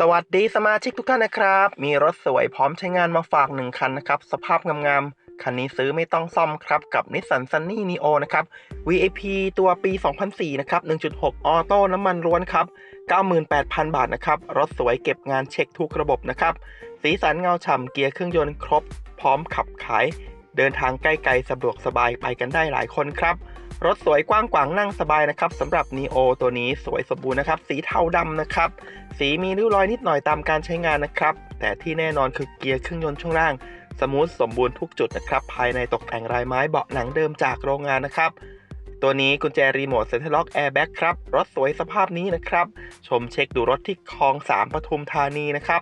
สวัสดีสมาชิกทุกท่านนะครับ มีรถสวยพร้อมใช้งานมาฝากหนึ่งคันนะครับ สภาพงามๆ คันนี้ซื้อไม่ต้องซ่อมครับ กับ Nissan Sunny Neo นะครับ VAP ตัวปี 2004 นะครับ 1.6 ออโต้น้ำมันล้วนครับ 98,000 บาทนะครับ รถสวยเก็บงานเช็คทุกระบบนะครับ สีสันเงาฉ่ำเกียร์เครื่องยนต์ครบ พร้อมขับขาย เดินทางใกล้ๆสะดวกสบายไปกันได้หลายคนครับ รถสวยกว้างขวางนั่งสบายนะครับสำหรับ Neo ตัวนี้สวยสมบูรณ์นะครับ สีเทาดำนะครับ สีมีริ้วรอยนิดหน่อยตามการใช้งานนะครับ แต่ที่แน่นอนคือเกียร์เครื่องยนต์ช่วงล่าง สมูทสมบูรณ์ทุกจุดนะครับ ภายในตกแต่งลายไม้เบาะหนังเดิมจากโรงงานนะครับ ตัวนี้กุญแจรีโมทเซ็นทรัลล็อกแอร์แบ็กครับ รถสวยสภาพนี้นะครับ ชมเช็คดูรถที่คลอง 3ปทุมธานีนะครับ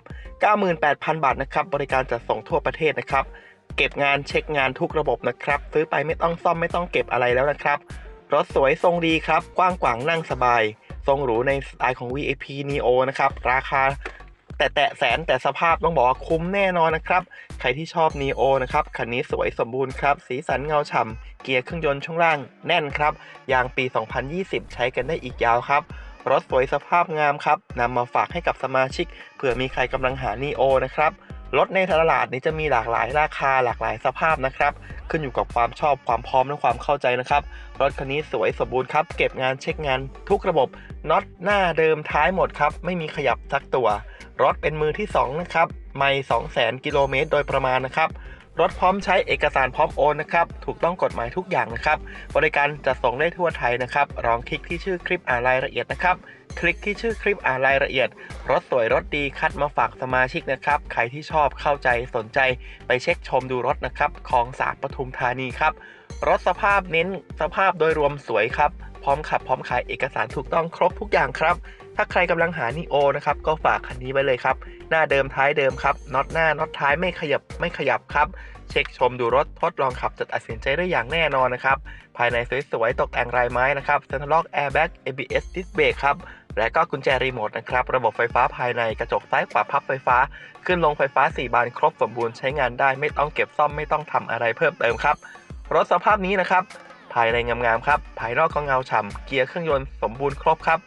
98,000 บาทนะครับ บริการจัดส่งทั่วประเทศนะครับ เก็บงานเช็คงานทุกระบบนะครับ ซื้อไปไม่ต้องซ่อมไม่ต้องเก็บอะไรแล้วนะครับ รถสวยทรงดีครับ กว้างขวางนั่งสบาย ทรงหรูในสไตล์ของ VAP Neo นะครับ ราคาแต่แตะแสนแต่สภาพต้องบอกว่าคุ้มแน่นอนนะครับ ใครที่ชอบ Neo นะครับคันนี้สวยสมบูรณ์ครับ สีสันเงาฉ่ำเกียร์เครื่องยนต์ช่วงล่างแน่นครับยางปี 2020 ใช้กันได้อีกยาวครับรถสวยสภาพงามครับนำมาฝากให้กับสมาชิกเผื่อมีใครกำลังหา Neo นะครับ รถในตลาดนี้จะมีหลากหลายราคาหลากหลายสภาพนะครับ ขึ้นอยู่กับความชอบความพร้อมและความเข้าใจนะครับ รถคันนี้สวยสมบูรณ์ครับ เก็บงานเช็คงานทุกระบบน็อตหน้าเดิมท้ายหมดครับ ไม่มีขยับสักตัว รถเป็นมือที่ 2 นะครับ ไม่ 2 0 0 0 0กิโลเมตรโดยประมาณนะครับ รถพร้อมใช้เอกสารพร้อมโอนนะครับ ถูกต้องกฎหมายทุกอย่างนะครับ บริการจะส่งได้ทั่วไทยนะครับ ลองคลิกที่ชื่อคลิปอ่านรายละเอียดนะครับ คลิกที่ชื่อคลิปอ่านรายละเอียด รถสวยรถดีคัดมาฝากสมาชิกนะครับ ใครที่ชอบเข้าใจสนใจไปเช็คชมดูรถนะครับ ของสามปทุมธานีครับ รถสภาพเน้นสภาพโดยรวมสวยครับ พร้อมขับพร้อมขายเอกสารถูกต้องครบทุกอย่างครับ ถ้าใครกำลังหานีโอนะครับก็ฝากคันนี้ไว้เลยครับ หน้าเดิมท้ายเดิมครับน็อตหน้าน็อตท้ายไม่ขยับไม่ขยับครับ เช็คชมดูรถทดลองขับจะตัดสินใจได้อย่างแน่นอนนะครับ ภายในสวยๆตกแต่งลายไม้นะครับเซ็นทรัลล็อกแอร์แบ็ก ABS ดิสเบรกครับและก็กุญแจรีโมทนะครับ ระบบไฟฟ้าภายในกระจกซ้ายขวาพับไฟฟ้า ขึ้นลงไฟฟ้า 4 บานครบสมบูรณ์ใช้งานได้ไม่ต้องเก็บซ่อมไม่ต้องทำอะไรเพิ่มเติมครับ รถสภาพนี้นะครับ ภายในงามๆครับ ภายนอกก็เงาฉ่ำเกียร์เครื่องยนต์สมบูรณ์ครบครับ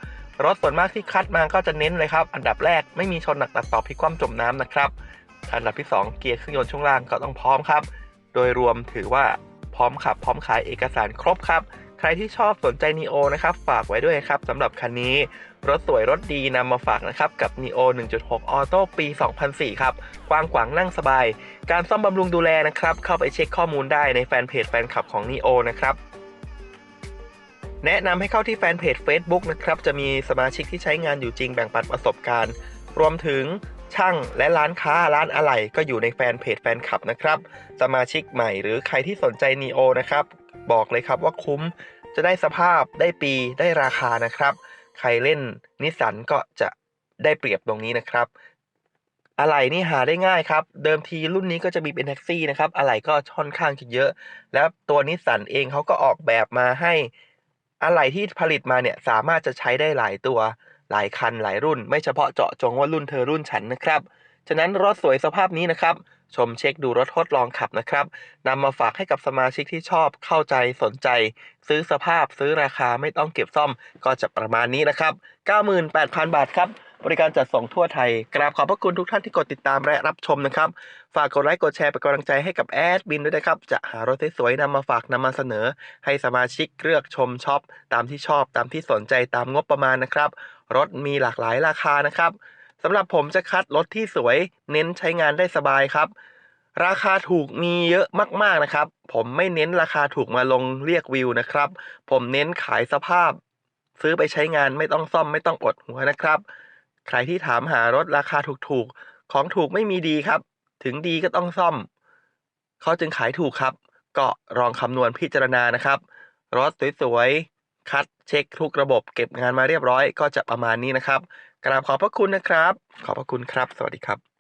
รถส่วนมากที่คัดมาก็จะเน้นเลยครับ อันดับแรกไม่มีชนหนักตัดต่อพลิกคว่ำจมน้ำนะครับ อันดับที่ 2 เกียร์เครื่องยนต์ช่วงล่างก็ต้องพร้อมครับ โดยรวมถือว่าพร้อมขับ พร้อมขายเอกสารครบครับ ใครที่ชอบสนใจ Neo นะครับ ฝากไว้ด้วยครับสำหรับคันนี้ รถสวยรถดีนำมาฝากนะครับ กับ Neo 1.6 Auto ปี 2004 ครับ กว้างขวางนั่งสบาย การซ่อมบำรุงดูแลนะครับ เข้าไปเช็คข้อมูลได้ในแฟนเพจแฟนคลับของ Neo นะครับ แนะนำให้เข้าที่แฟนเพจ Facebook นะครับ จะมีสมาชิกที่ใช้งานอยู่จริงแบ่งปันประสบการณ์ รวมถึงช่างและร้านค้าร้านอะไหล่ก็อยู่ในแฟนเพจแฟนคลับนะครับ สมาชิกใหม่หรือใครที่สนใจ Neo นะครับ บอกเลยครับว่าคุ้มจะได้สภาพได้ปีได้ราคานะครับ ใครเล่นนิสสันก็จะได้เปรียบตรงนี้นะครับอะไหล่นี่หาได้ง่ายครับ เดิมทีรุ่นนี้ก็จะมีเป็นแท็กซี่นะครับอะไหล่ก็ค่อนข้างจะเยอะ แล้วตัวนิสสันเองเขาก็ออกแบบมาให้ อะไรที่ผลิตมาเนี่ยสามารถจะใช้ได้หลายตัว หลายคันหลายรุ่น ไม่เฉพาะเจาะจงว่ารุ่นเธอรุ่นฉันนะครับ ฉะนั้นรถสวยสภาพนี้นะครับ ชมเช็คดูรถทดลองขับนะครับนำมาฝากให้กับสมาชิกที่ชอบเข้าใจสนใจ ซื้อสภาพซื้อราคาไม่ต้องเก็บซ่อมก็จะประมาณนี้นะครับ 98,000 บาทครับ บริการจัดส่งทั่วไทย กราบขอบพระคุณทุกท่านที่กดติดตามและรับชมนะครับ ฝากกดไลค์กดแชร์เป็นกำลังใจให้กับแอดบินด้วยนะครับ จะหารถสวยๆนำมาฝากนำมาเสนอ ให้สมาชิกเลือกชมช็อปตามที่ชอบตามที่สนใจตามงบประมาณนะครับ รถมีหลากหลายราคานะครับสำหรับผมจะคัดรถที่สวย เน้นใช้งานได้สบายครับ ราคาถูกมีเยอะมากๆนะครับ ผมไม่เน้นราคาถูกมาลงเรียกวิวนะครับ ผมเน้นขายสภาพ ซื้อไปใช้งานไม่ต้องซ่อมไม่ต้องอดหัวนะครับ ใครที่ถามหารถราคาถูกๆ ของถูกไม่มีดีครับ ถึงดีก็ต้องซ่อม เขาจึงขายถูกครับ ก็ลองคำนวณพิจารณานะครับ รถสวยๆ คัดเช็คทุกระบบเก็บงานมาเรียบร้อย ก็จะประมาณนี้นะครับ กราบขอบพระคุณนะครับ ขอบพระคุณครับ สวัสดีครับ